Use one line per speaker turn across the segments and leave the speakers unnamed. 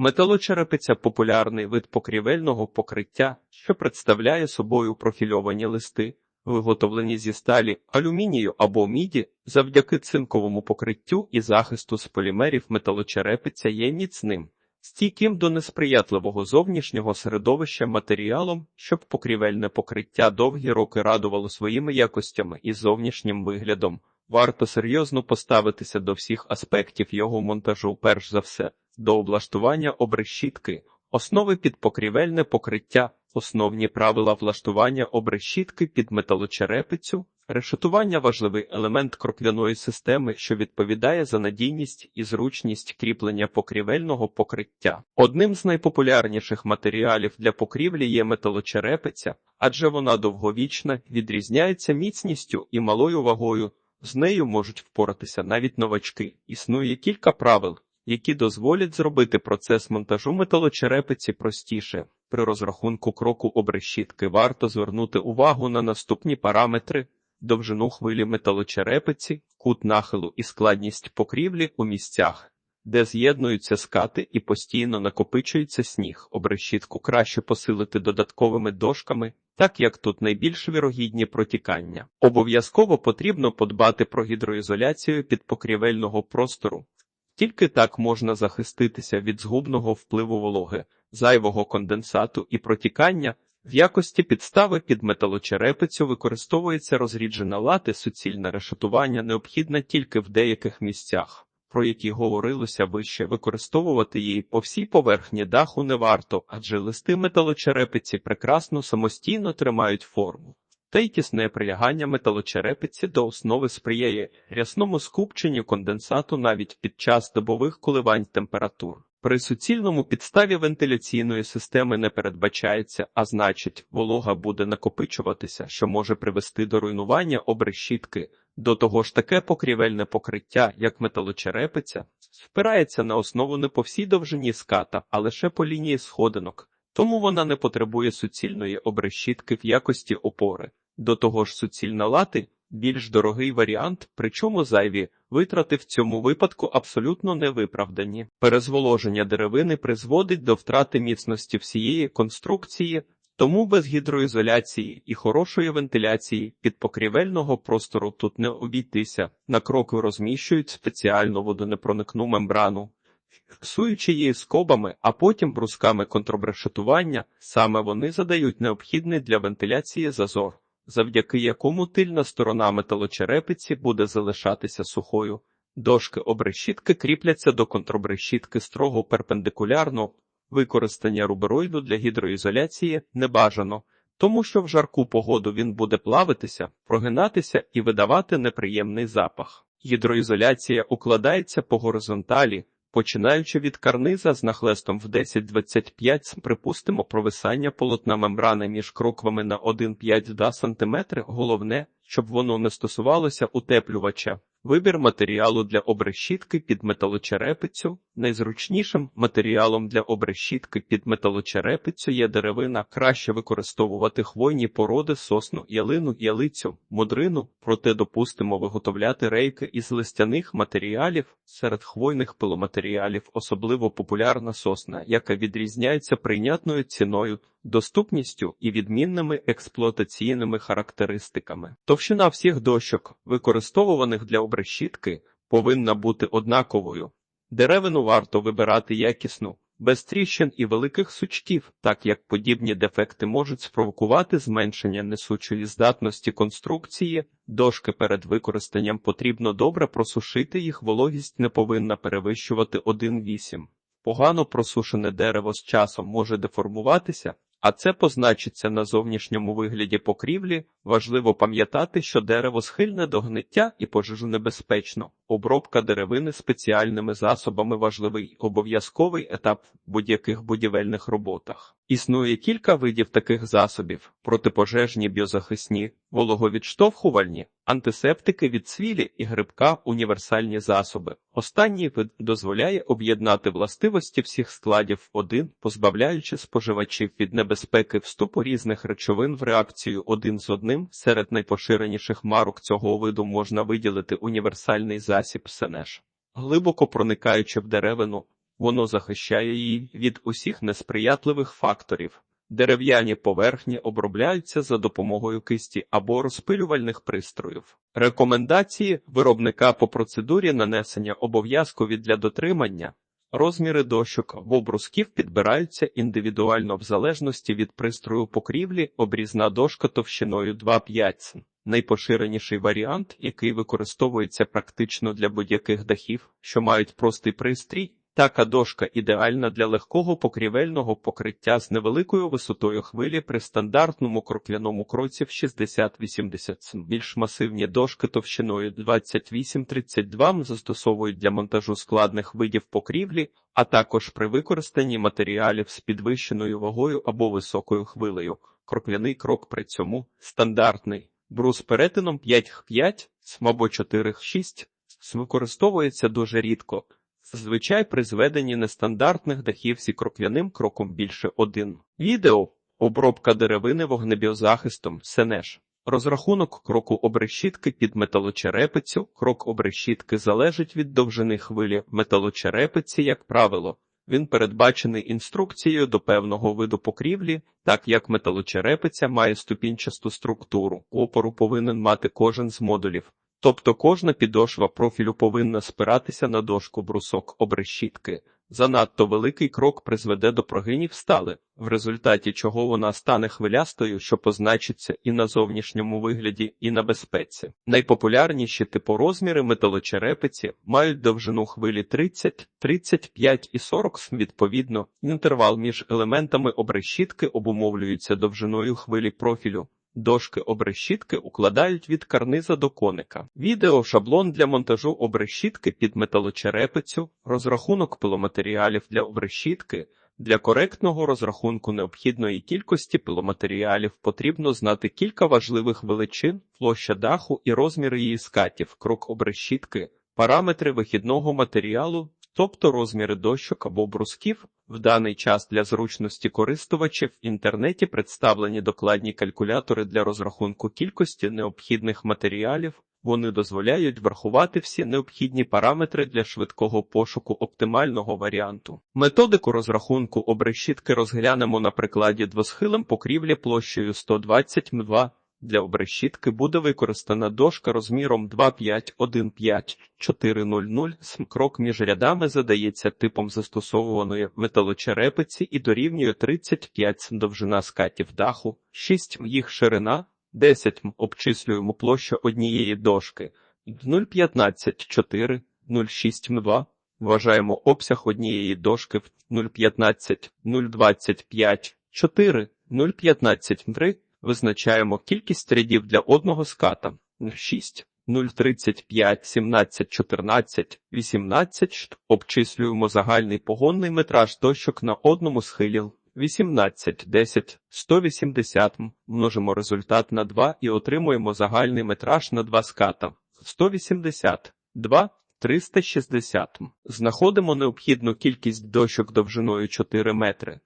Металочерепиця популярний вид покрівельного покриття, що представляє собою профільовані листи, виготовлені зі сталі, алюмінію або міді, завдяки цинковому покриттю і захисту з полімерів металочерепиця є міцним, стійким до несприятливого зовнішнього середовища матеріалом, щоб покрівельне покриття довгі роки радувало своїми якостями і зовнішнім виглядом. Варто серйозно поставитися до всіх аспектів його монтажу, перш за все, до облаштування обрешітки, основи під покрівельне покриття, основні правила влаштування обрешітки під металочерепицю, решетування важливий елемент кроквяної системи, що відповідає за надійність і зручність кріплення покрівельного покриття. Одним з найпопулярніших матеріалів для покрівлі є металочерепиця, адже вона довговічна, відрізняється міцністю і малою вагою. З нею можуть впоратися навіть новачки. Існує кілька правил, які дозволять зробити процес монтажу металочерепиці простіше. При розрахунку кроку обрешітки варто звернути увагу на наступні параметри: довжину хвилі металочерепиці, кут нахилу і складність покрівлі у місцях, де з'єднуються скати і постійно накопичується сніг. Обрешітку краще посилити додатковими дошками, так як тут найбільш вірогідні протікання. Обов'язково потрібно подбати про гідроізоляцію підпокрівельного простору. Тільки так можна захиститися від згубного впливу вологи, зайвого конденсату і протікання. В якості підстави під металочерепицю використовується розріджена лати, суцільне решетування необхідне тільки в деяких місцях, про які говорилося вище, використовувати її по всій поверхні даху не варто, адже листи металочерепиці прекрасно самостійно тримають форму. Та й тісне прилягання металочерепиці до основи сприяє рясному скупченню конденсату навіть під час добових коливань температур. При суцільному підставі вентиляційної системи не передбачається, а значить, волога буде накопичуватися, що може привести до руйнування обрешітки. До того ж таке покрівельне покриття, як металочерепиця, спирається на основу не по всій довжині ската, а лише по лінії сходинок, тому вона не потребує суцільної обрешітки в якості опори. До того ж суцільна лати більш дорогий варіант, причому зайві витрати в цьому випадку абсолютно невиправдані. Перезволоження деревини призводить до втрати міцності всієї конструкції, тому без гідроізоляції і хорошої вентиляції підпокрівельного простору тут не обійтися. На кроки розміщують спеціальну водонепроникну мембрану. Фіксуючи її скобами, а потім брусками контрбрешетування, саме вони задають необхідний для вентиляції зазор завдяки якому тильна сторона металочерепиці буде залишатися сухою. Дошки обрешітки кріпляться до контрбрешітки строго перпендикулярно. Використання рубероїду для гідроізоляції не бажано, тому що в жарку погоду він буде плавитися, прогинатися і видавати неприємний запах. Гідроізоляція укладається по горизонталі, починаючи від карниза з нахлестом в 10-25 припустимо провисання полотна мембрани між кроквами на 1,5 см. Головне, щоб воно не стосувалося утеплювача. Вибір матеріалу для обрешітки під металочерепицю. Найзручнішим матеріалом для обрешітки під металочерепицю є деревина. Краще використовувати хвойні породи, сосну, ялину, ялицю, мудрину, проте допустимо виготовляти рейки із листяних матеріалів. Серед хвойних пиломатеріалів особливо популярна сосна, яка відрізняється прийнятною ціною, доступністю і відмінними експлуатаційними характеристиками. Товщина всіх дощок, використовуваних для обрешітки, повинна бути однаковою. Деревину варто вибирати якісну, без тріщин і великих сучків, так як подібні дефекти можуть спровокувати зменшення несучої здатності конструкції, дошки перед використанням потрібно добре просушити їх, вологість не повинна перевищувати 1,8. Погано просушене дерево з часом може деформуватися, а це позначиться на зовнішньому вигляді покрівлі. Важливо пам'ятати, що дерево схильне до гниття і пожежонебезпечно. Обробка деревини спеціальними засобами важливий обов'язковий етап в будь-яких будівельних роботах. Існує кілька видів таких засобів: протипожежні біозахисні, вологовідштовхувальні, антисептики від цвілі і грибка, універсальні засоби. Останній вид дозволяє об'єднати властивості всіх складів в один, позбавляючи споживачів від небезпеки вступу різних речовин в реакцію один з одним. Серед найпоширеніших марок цього виду можна виділити універсальний засіб Сенеш. Глибоко проникаючи в деревину, Воно захищає її від усіх несприятливих факторів. Дерев'яні поверхні обробляються за допомогою кисті або розпилювальних пристроїв. Рекомендації виробника по процедурі нанесення обов'язкові для дотримання. Розміри дощок або брусків підбираються індивідуально в залежності від пристрою покрівлі, обрізна дошка товщиною 2,5 см. Найпоширеніший варіант, який використовується практично для будь-яких дахів, що мають простий пристрій, така дошка ідеальна для легкого покрівельного покриття з невеликою висотою хвилі при стандартному кроквяному кроці в 60-80 см. Більш масивні дошки товщиною 28-32 м застосовують для монтажу складних видів покрівлі, а також при використанні матеріалів з підвищеною вагою або високою хвилею. Кроквяний крок при цьому стандартний. Брус перетином 5х5 або 4х6 використовується дуже рідко. Зазвичай при зведенні нестандартних дахів зі кроквяним кроком більше один. Відео обробка деревини вогнебіозахистом Сенеш. Розрахунок кроку обрешітки під металочерепицю. Крок обрешітки залежить від довжини хвилі металочерепиці, як правило. Він передбачений інструкцією до певного виду покрівлі, так як металочерепиця має ступінчасту структуру. Опору повинен мати кожен з модулів. Тобто кожна підошва профілю повинна спиратися на дошку брусок обрешітки. Занадто великий крок призведе до прогинів стали, в результаті чого вона стане хвилястою, що позначиться і на зовнішньому вигляді, і на безпеці. Найпопулярніші типорозміри металочерепиці мають довжину хвилі 30, 35 і 40 см. Відповідно, інтервал між елементами обрешітки обумовлюється довжиною хвилі профілю. Дошки обрешітки укладають від карниза до коника. Відео шаблон для монтажу обрешітки під металочерепицю, розрахунок пиломатеріалів для обрешітки. Для коректного розрахунку необхідної кількості пиломатеріалів потрібно знати кілька важливих величин, площа даху і розміри її скатів, крок обрешітки, параметри вихідного матеріалу, тобто розміри дощок або брусків. В даний час для зручності користувачів в інтернеті представлені докладні калькулятори для розрахунку кількості необхідних матеріалів. Вони дозволяють врахувати всі необхідні параметри для швидкого пошуку оптимального варіанту. Методику розрахунку обрешітки розглянемо на прикладі двосхилем покрівлі площею 120 м2. Для обрешітки буде використана дошка розміром 2515400 см. Крок між рядами задається типом застосовуваної металочерепиці і дорівнює 35 см довжина скатів даху, 6 м їх ширина, 10 м обчислюємо площу однієї дошки, 0,15 0,6 м2. Вважаємо обсяг однієї дошки в 0,15, 0,25, 4, 0,15 3. Визначаємо кількість рядів для одного ската 6, 0,35, 17, 14, 18. Обчислюємо загальний погонний метраж дощок на одному схилі 18, 10, 180. Множимо результат на 2 і отримуємо загальний метраж на 2 ската 180, 2, 360. Знаходимо необхідну кількість дощок довжиною 4 метри.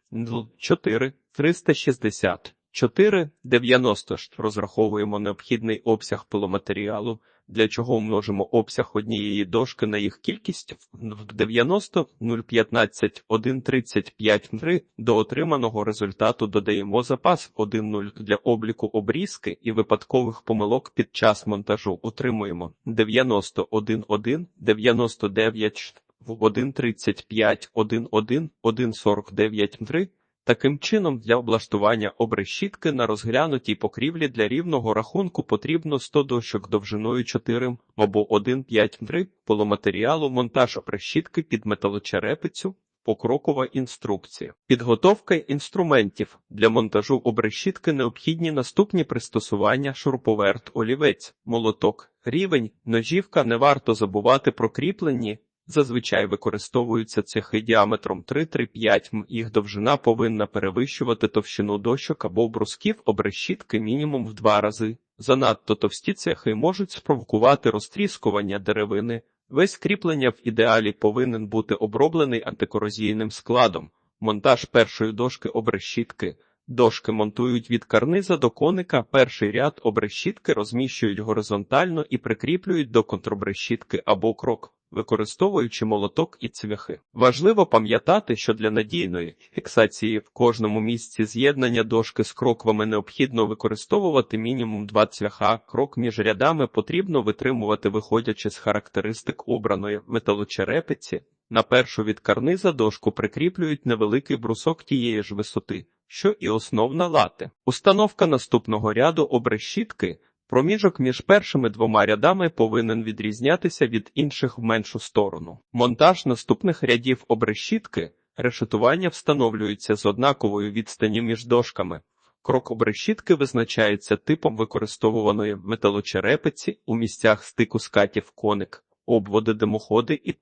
4, 360. 4,90 ж розраховуємо необхідний обсяг пиломатеріалу, для чого множимо обсяг однієї дошки на їх кількість в 90, 0,15, 1,35 3. До отриманого результату додаємо запас 1,0 для обліку обрізки і випадкових помилок під час монтажу. Отримуємо 91,1, 99 в 1,35, 1,1, 1,49 3. Таким чином, для облаштування обрешітки на розглянутій покрівлі для рівного рахунку потрібно 100 дощок довжиною 4 або 1,5-3 поломатеріалу, монтаж обрешітки під металочерепицю, покрокова інструкція. Підготовка інструментів. Для монтажу обрешітки необхідні наступні пристосування шуруповерт, олівець, молоток, рівень, ножівка. Не варто забувати про кріплені, Зазвичай використовуються цехи діаметром 3-3-5 м. Їх довжина повинна перевищувати товщину дощок або брусків обрешітки мінімум в два рази. Занадто товсті цехи можуть спровокувати розтріскування деревини. Весь кріплення в ідеалі повинен бути оброблений антикорозійним складом. Монтаж першої дошки обрешітки. Дошки монтують від карниза до коника. Перший ряд обрешітки розміщують горизонтально і прикріплюють до контрабрешітки або крок. Використовуючи молоток і цвяхи. Важливо пам'ятати, що для надійної фіксації в кожному місці з'єднання дошки з кроквами необхідно використовувати мінімум два цвяха. Крок між рядами потрібно витримувати, виходячи з характеристик обраної металочерепиці. На першу від карниза дошку прикріплюють невеликий брусок тієї ж висоти, що і основна лати. Установка наступного ряду обрешітки Проміжок між першими двома рядами повинен відрізнятися від інших в меншу сторону. Монтаж наступних рядів обрешітки решетування встановлюється з однаковою відстані між дошками. Крок обрешітки визначається типом використовуваної металочерепиці у місцях стику скатів коник, обводи димоходи і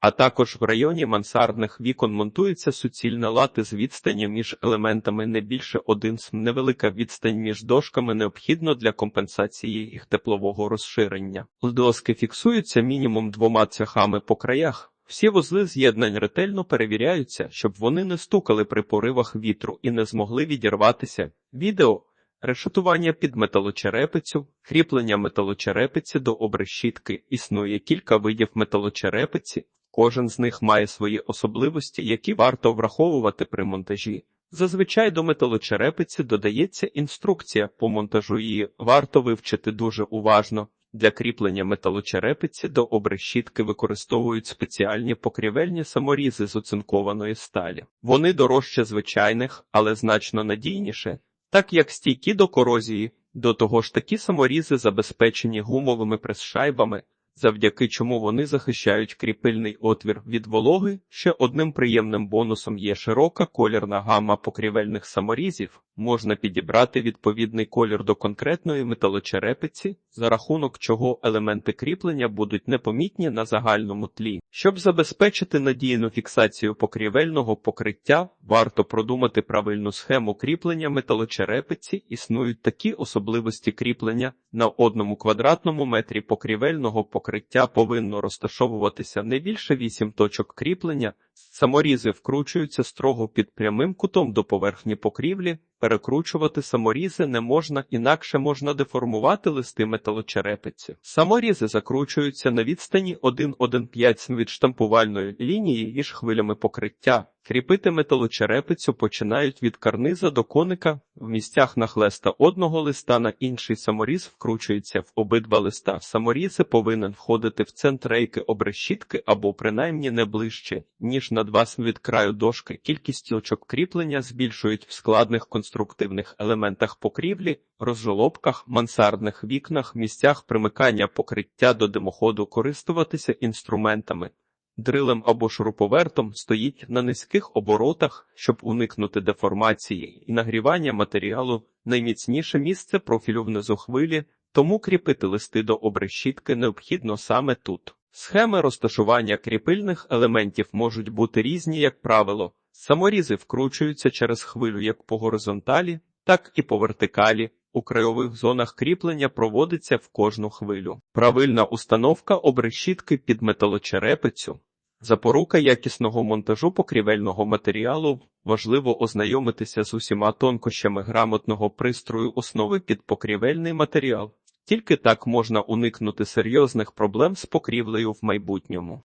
а також в районі мансардних вікон монтується суцільна лати з відстані між елементами не більше 1 см. Невелика відстань між дошками необхідно для компенсації їх теплового розширення. Доски фіксуються мінімум двома цвяхами по краях. Всі вузли з'єднань ретельно перевіряються, щоб вони не стукали при поривах вітру і не змогли відірватися. Відео Решетування під металочерепицю, кріплення металочерепиці до обрешітки. Існує кілька видів металочерепиці, Кожен з них має свої особливості, які варто враховувати при монтажі. Зазвичай до металочерепиці додається інструкція по монтажу її варто вивчити дуже уважно. Для кріплення металочерепиці до обрешітки використовують спеціальні покрівельні саморізи з оцинкованої сталі. Вони дорожче звичайних, але значно надійніше, так як стійкі до корозії. До того ж такі саморізи забезпечені гумовими прес-шайбами, завдяки чому вони захищають кріпильний отвір від вологи. Ще одним приємним бонусом є широка колірна гама покрівельних саморізів. Можна підібрати відповідний колір до конкретної металочерепиці, за рахунок чого елементи кріплення будуть непомітні на загальному тлі. Щоб забезпечити надійну фіксацію покрівельного покриття, варто продумати правильну схему кріплення металочерепиці. Існують такі особливості кріплення на одному квадратному метрі покрівельного покриття повинно розташовуватися не більше 8 точок кріплення. Саморізи вкручуються строго під прямим кутом до поверхні покрівлі. Перекручувати саморізи не можна, інакше можна деформувати листи металочерепиці. Саморізи закручуються на відстані 1,15 см від штампувальної лінії між хвилями покриття. Кріпити металочерепицю починають від карниза до коника. В місцях нахлеста одного листа на інший саморіз вкручується в обидва листа. Саморізи повинен входити в центр рейки обрешітки або принаймні не ближче, ніж на 2 см від краю дошки. Кількість точок кріплення збільшують в складних конструктивних елементах покрівлі, розжолобках, мансардних вікнах, місцях примикання покриття до димоходу користуватися інструментами дрилем або шуруповертом стоїть на низьких оборотах, щоб уникнути деформації і нагрівання матеріалу найміцніше місце профілю внизу хвилі, тому кріпити листи до обрешітки необхідно саме тут. Схеми розташування кріпильних елементів можуть бути різні, як правило. Саморізи вкручуються через хвилю як по горизонталі, так і по вертикалі. У крайових зонах кріплення проводиться в кожну хвилю. Правильна установка обрешітки під металочерепицю Запорука якісного монтажу покрівельного матеріалу важливо ознайомитися з усіма тонкощами грамотного пристрою основи під покрівельний матеріал. Тільки так можна уникнути серйозних проблем з покрівлею в майбутньому.